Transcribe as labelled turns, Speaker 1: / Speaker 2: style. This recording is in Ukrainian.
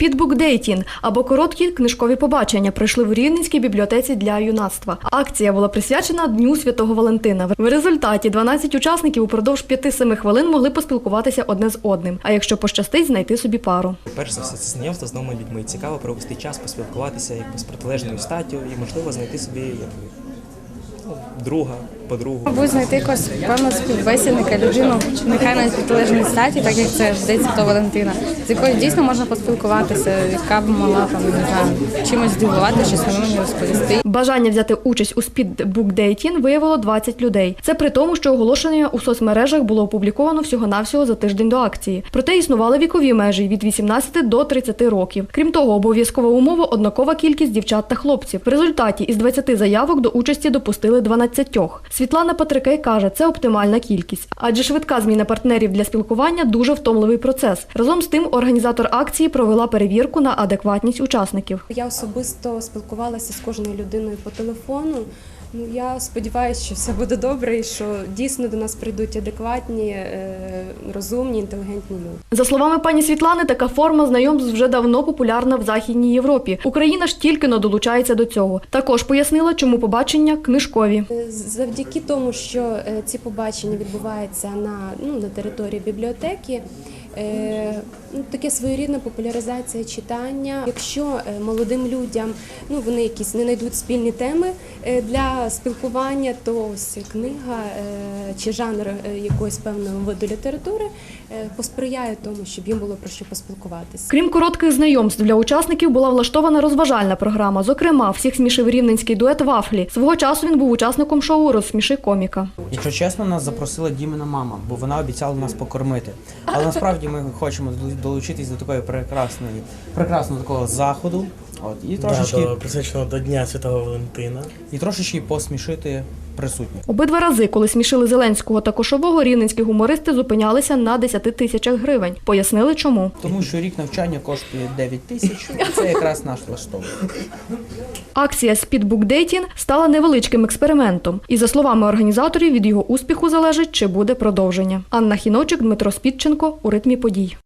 Speaker 1: Dating або короткі книжкові побачення пройшли в Рівненській бібліотеці для юнацтва. Акція була присвячена Дню Святого Валентина. В результаті 12 учасників упродовж 5-7 хвилин могли поспілкуватися одне з одним. А якщо пощастить, знайти собі пару.
Speaker 2: Перш за все, це знайомство з новими людьми. Цікаво провести час, поспілкуватися якби з протилежною статтю і, можливо, знайти собі друга, подругу.
Speaker 3: Мабуть, знайти якогось певного співбесідника, людину, нехай навіть протилежної статі, так як це День Святого Валентина, з якою дійсно можна поспілкуватися, яка б могла там не знаю, чимось здивувати, щось нове мені розповісти.
Speaker 1: Бажання взяти участь у Dating виявило 20 людей. Це при тому, що оголошення у соцмережах було опубліковано всього-навсього за тиждень до акції. Проте існували вікові межі від 18 до 30 років. Крім того, обов'язкова умова однакова кількість дівчат та хлопців. В результаті із 20 заявок до участі допустили 12. Світлана Патрикей каже, це оптимальна кількість, адже швидка зміна партнерів для спілкування дуже втомливий процес. Разом з тим, організатор акції провела перевірку на адекватність учасників.
Speaker 4: Я особисто спілкувалася з кожною людиною по телефону. Ну я сподіваюся, що все буде добре і що дійсно до нас прийдуть адекватні, е, розумні, інтелігентні люди.
Speaker 1: За словами пані Світлани, така форма знайомств вже давно популярна в Західній Європі. Україна ж тільки но долучається до цього. Також пояснила, чому побачення книжкові.
Speaker 4: Е, Завдяки тому, що е, ці побачення відбуваються на, ну, на території бібліотеки. Е, Ну, таке своєрідна популяризація читання. Якщо е, молодим людям ну вони якісь не знайдуть спільні теми е, для спілкування, то ось книга е, чи жанр е, якоїсь певного виду літератури е, посприяє тому, щоб їм було про що поспілкуватися.
Speaker 1: Крім коротких знайомств для учасників була влаштована розважальна програма. Зокрема, всіх смішив рівненський дует Вафлі. Свого часу він був учасником шоу Розсміши коміка.
Speaker 5: Якщо чесно, нас запросила Дімина мама, бо вона обіцяла нас покормити. Але насправді ми хочемо долучитись до такої прекрасної, прекрасного такого заходу. От і трошечки,
Speaker 6: Да, до, присвячено до Дня Святого Валентина.
Speaker 5: і трошечки посмішити присутніх.
Speaker 1: Обидва рази, коли смішили Зеленського та Кошового, рівненські гумористи зупинялися на 10 тисячах гривень. Пояснили, чому.
Speaker 5: Тому що рік навчання коштує 9 тисяч. Це якраз наш влаштовує.
Speaker 1: Акція Speedbook Dating стала невеличким експериментом. І за словами організаторів, від його успіху залежить, чи буде продовження. Анна Хіночик, Дмитро Спідченко у ритмі подій.